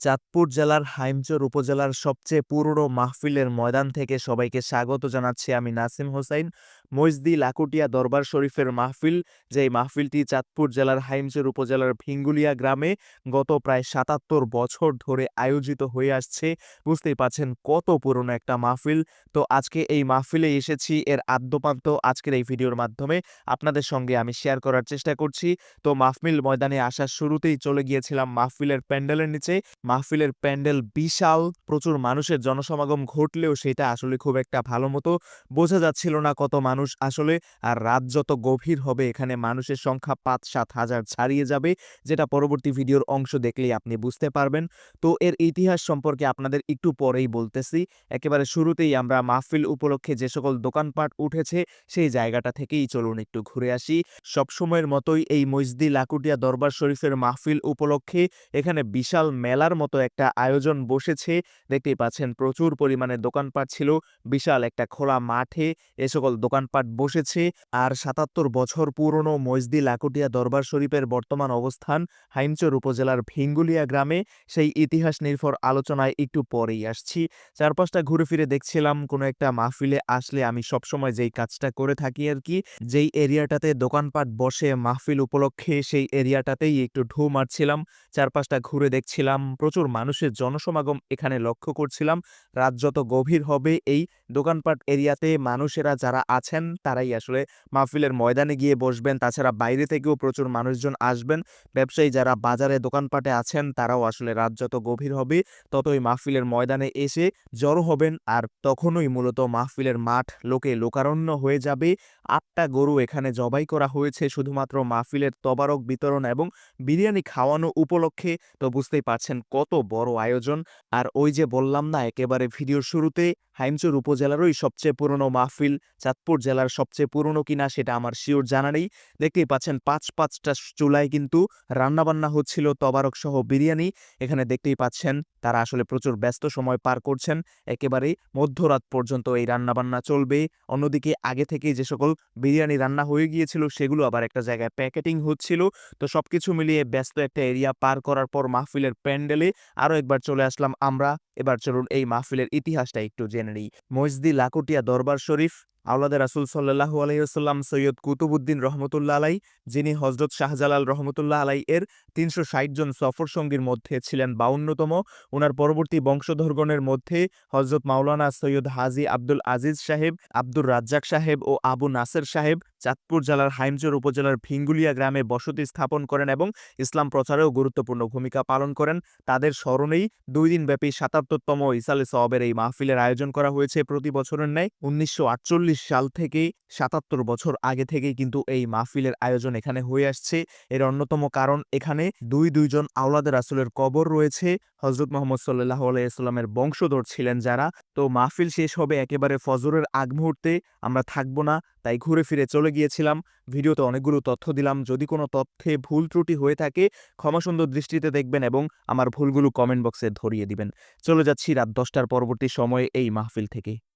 চাঁদপুর জেলার হাইমচর উপজেলার সবচেয়ে পুরনো মাহফিলের ময়দান থেকে সবাইকে স্বাগত জানাচ্ছি আমি নাসিম হোসাইন। মইজদি লাকুটিয়া দরবার শরীফের মাহফিল, যেই মাহফিলটি চাঁদপুর জেলার হাইমচর উপজেলার ভিঙ্গুলিয়া গ্রামে গত প্রায় সাতাত্তর বছর ধরে আয়োজিত হয়ে আসছে। বুঝতেই পাচ্ছেন কত পুরনো একটা মাহফিল। তো আজকে এই মাহফিলে এসেছি এর আদ্যপান্ত আজকের এই ভিডিওর মাধ্যমে। আপনাদের সঙ্গে আমি শেয়ার করার চেষ্টা করছি। তো মাহফিল ময়দানে আসার শুরুতেই চলে গিয়েছিলাম মাহফিলের প্যান্ডেলের নিচে। মাহফিলের প্যান্ডেল বিশাল, প্রচুর মানুষের জনসমাগম ঘটলেও সেটা আসলে খুব একটা ভালো মতো বোঝা যাচ্ছিল না কত মানুষ আসলে আর রাত যত গভীর হবে, এখানে মানুষের সংখ্যা পাঁচ সাত হাজার ছাড়িয়ে যাবে, যেটা পরবর্তী ভিডিওর অংশ দেখলেই আপনি বুঝতে পারবেন। তো এর ইতিহাস সম্পর্কে আপনাদের একটু পরেই বলতেছি। একেবারে শুরুতেই আমরা মাহফিল উপলক্ষে যে সকল দোকানপাট উঠেছে, সেই জায়গাটা থেকেই চলুন একটু ঘুরে আসি। সবসময়ের মতোই এই মসজিদি লাকুটিয়া দরবার শরীফের মাহফিল উপলক্ষে এখানে বিশাল মেলার মতো একটা আয়োজন বসেছে। দেখতেই পাচ্ছেন প্রচুর পরিমাণে দোকানপাট ছিল, বিশাল একটা খোলা মাঠে এ সকল দোকানপাট বসেছে আর সাতাত্তর বছর পুরনো মসজিদি লাকুটিয়া দরবার শরীফের বর্তমান অবস্থান হাইমচর উপজেলার ভিঙ্গুলিয়া গ্রামে। সেই ইতিহাস নির্ভর আলোচনায় একটু পরেই আসছি। চারপাশটা ঘুরে ফিরে দেখছিলাম, কোনো একটা মাহফিলে আসলে আমি সবসময় যেই কাজটা করে থাকি আর কি, যেই এরিয়াটাতে দোকানপাট বসে মাহফিল উপলক্ষে সেই এরিয়াটাতেই একটু ঢু মারছিলাম। চারপাশটা ঘুরে দেখছিলাম, প্রচুর মানুষের জনসমাগম এখানে লক্ষ্য করছিলাম। রাত যত গভীর হবে এই দোকানপাট এরিয়াতে মানুষেরা যারা আছেন তারাই আসলে মাহফিলের ময়দানে গিয়ে বসবেন। তাছাড়া বাইরে থেকেও প্রচুর মানুষজন আসবেন। ব্যবসায়ী যারা বাজারে, দোকানপাটে আছেন, তারাও আসলে রাত যত গভীর হবে, ততই মাহফিলের ময়দানে এসে জড়ো হবেন আর তখনই মূলত মাহফিলের মাঠ লোকে লোকারণ্য হয়ে যাবে। আটটা গরু এখানে জবাই করা হয়েছে, শুধুমাত্র মাহফিলের তবারক বিতরণ এবং বিরিয়ানি খাওয়ানো উপলক্ষে। তো বুঝতেই পারছেন কত বড় আয়োজন। আর ওই যে বললাম না, একেবারে ভিডিওর শুরুতে, হাইমচর উপজেলারই সবচেয়ে পুরনো মাহফিল, চাঁদপুর জেলার সবচেয়ে পুরনো কিনা সেটা আমার শিওর জানা নেই। দেখতেই পাচ্ছেন পাঁচ পাঁচটা চুলায় কিন্তু রান্নাবান্না হচ্ছিল তবারক সহ বিরিয়ানি। এখানে দেখতেই পাচ্ছেন তারা আসলে প্রচুর ব্যস্ত সময় পার করছেন। একেবারে মধ্যরাত পর্যন্ত এই রান্নাবান্না চলবে। অন্যদিকে আগে থেকেই যে সকল বিরিয়ানি রান্না হয়ে গিয়েছিল সেগুলো আবার একটা জায়গায় প্যাকেটিং হচ্ছিল। তো সবকিছু মিলিয়ে ব্যস্ত একটা এরিয়া পার করার পর মাহফিলের প্যান্ডেলে আরও একবার চলে আসলাম আমরা। এবার চলুন এই মাহফিলের ইতিহাসটা একটু জেনে নিই। মসজিদি লাকুটিয়া দরবার শরীফ আওলাদে রাসুল সাল্লাহু আলহিহাস্লাম সৈয়দ কুতুবুদ্দিন রহমতুল্লা আলাই, যিনি হজরত শাহজালাল রহমতুল্লাহ আলাই এর তিনশো ষাট জন সফর সঙ্গীর মধ্যে ছিলেন বাউন্নতম ওনার পরবর্তী বংশধরগণের মধ্যে হজরত মাওলানা সৈয়দ হাজি আব্দুল আজিজ সাহেব, আব্দুর রাজ্জাক সাহেব ও আবু নাসের সাহেব। চাঁদপুর জেলার হাইমচর উপজেলার ভিঙ্গুলিয়া গ্রামে বসতি স্থাপন করেন এবং ইসলাম প্রচারেও গুরুত্বপূর্ণ ভূমিকা পালন করেন। তাদের স্মরণেই দুই দিনব্যাপী সাতাত্তরতম ইসালে সওয়াবের এই মাহফিলের আয়োজন করা হয়েছে। প্রতি বছরের ন্যায় উনিশশো আটচল্লিশ সাল থেকে সাতাত্তর বছর আগে থেকেই কিন্তু এই মাহফিলের আয়োজন এখানে হয়ে আসছে। এর অন্যতম কারণ, এখানে দুই দুইজন আওলাদের রাসুলের কবর রয়েছে। হজরত মোহাম্মদ সাল্লাহ আলাইস্লামের বংশধর ছিলেন যারা। তো মাহফিল শেষ হবে একেবারে ফজরের আগ মুহূর্তে। আমরা থাকব না, তাই ঘুরে ফিরে চলে গিয়েছিলাম। ভিডিওতে অনেকগুলো তথ্য দিলাম। যদি কোনো তথ্যে ভুল ত্রুটি হয়ে থাকে ক্ষমাসুন্দর দৃষ্টিতে দেখবেন এবং আমার ভুলগুলো কমেন্ট বক্সে ধরিয়ে দিবেন। চলে যাচ্ছি রাত দশটার পরবর্তী সময়ে এই মাহফিল থেকে।